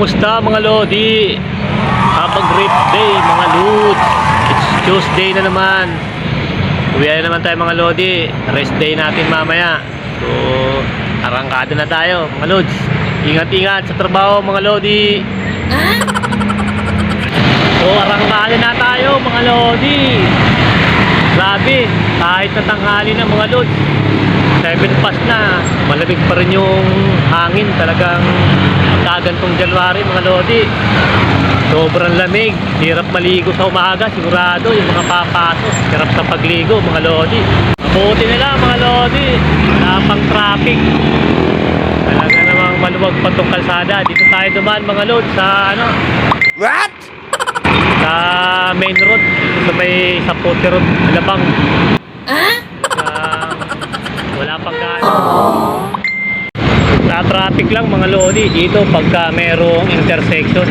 Kumusta mga Lodi? Habang great day mga Lods. It's Tuesday na naman. Uwi na naman tayo mga Lodi. Rest day natin mamaya. So, arangkada na tayo mga Lods. Ingat-ingat sa trabaho mga Lodi. So, arangkada na tayo mga Lodi. Grabe, kahit na tanghali na mga Lods. 7 past na, malamig pa rin yung hangin talagang magkagantong January mga Lodi. Sobrang lamig, hirap maligo sa umaga, sigurado yung mga papasok, hirap sa pagligo mga Lodi. Mabuti na lang mga Lodi, wala pang traffic. Talaga namang maluwag pa tong kalsada. Dito tayo dumaan mga Lodi sa ano, What? sa main road, sa may sa Puti Road, Alabang. Sa- wala pang. Sa traffic lang mga lodi dito pagka merong intersection.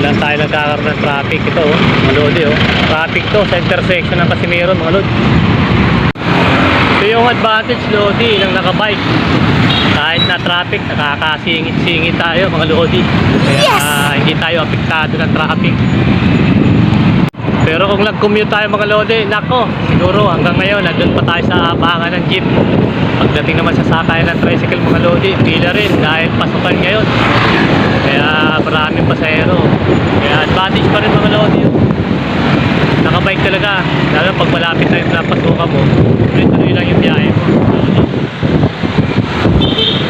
Lang tayo nagkakaroon ng traffic ito oh, mga lodi oh. Traffic to sa intersection ng Casimiro mga lodi. Ito yung advantage lodi ng nakabike. Kahit na traffic, nakakasingit-singit tayo mga lodi. Kaya ah, hindi tayo apektado ng traffic. Pero kung nag-commute tayo mga lodi, nako, siguro hanggang ngayon, nandun pa tayo sa abangan ng jeep. Pagdating naman sa sakayan ng tricycle mga lodi, pila rin dahil pasukan ngayon. Kaya maraming pasahero. Kaya advantage pa rin mga lodi. Nakabike talaga, lalo pag malapit na yung pasukan mo, tuloy-tuloy lang yung biyahe mo.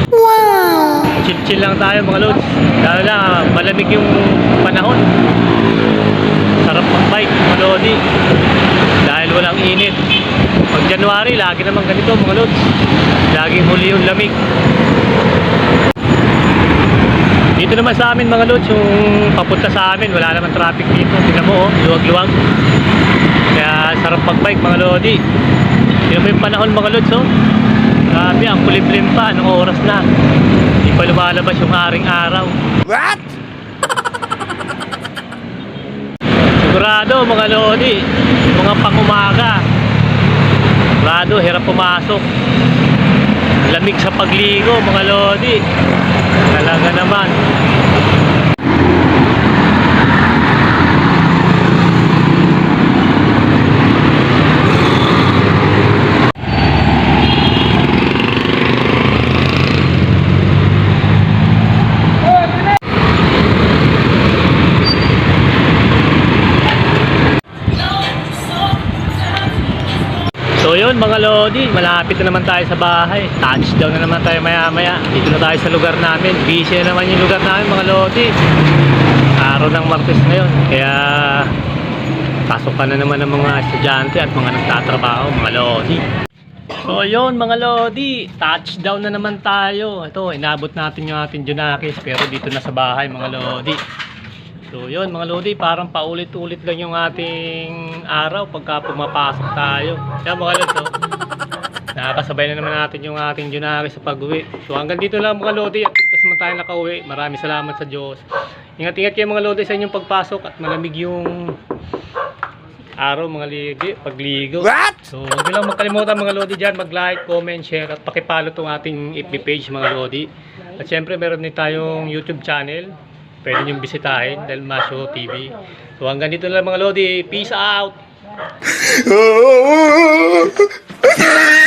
Wow! Chill-chill lang tayo mga lods. Lalo na malamig yung panahon. Sarap mag-bike mga lodi. Dahil walang init. Pag January, lagi naman ganito mga lods. Laging huli yung lamig. Dito naman sa amin mga lods, yung papunta sa amin, wala naman traffic dito. Tingnan mo, oh, luwag-luwag. Kaya sarap mag-bike mga lodi. Yung panahon mga lods, oh. Grabe, ang kulimlim pa. Anong oras na? Hindi pa lumalabas yung haring araw. What? Sigurado mga lodi, mga pangumaga. Sigurado, hirap pumasok. Lamig sa pagligo mga lodi. Talaga naman. So yun mga Lodi, malapit na naman tayo sa bahay. Touchdown na naman tayo maya maya. Dito na tayo sa lugar namin. Busy na naman yung lugar namin mga Lodi. Araw ng Martes ngayon. Kaya pasok pa na naman ng mga estudyante at mga nagtatrabaho mga Lodi. So yun mga Lodi, touchdown na naman tayo. Ito, inabot natin yung ating Junakis pero dito na sa bahay mga Lodi. So yun mga Lodi, parang paulit-ulit lang yung ating araw pagka pumapasok tayo. Yan mga Lodi, so, nakakasabay na naman natin yung ating Junari sa pag-uwi. So hanggang dito lang mga Lodi, at ligtas naman tayo nakauwi. Maraming salamat sa Diyos. Ingat-ingat kayo mga Lodi sa inyong pagpasok at malamig yung araw mga ligi, pagligo. What? So, huwag lang makalimutan mga Lodi dyan, mag-like, comment, share, at pakipalo tong ating FB page mga Lodi. At syempre, meron din tayong YouTube channel. Pwede nyo bisitahin, Del Masyo TV. So, hanggang dito na lang mga Lodi. Peace out!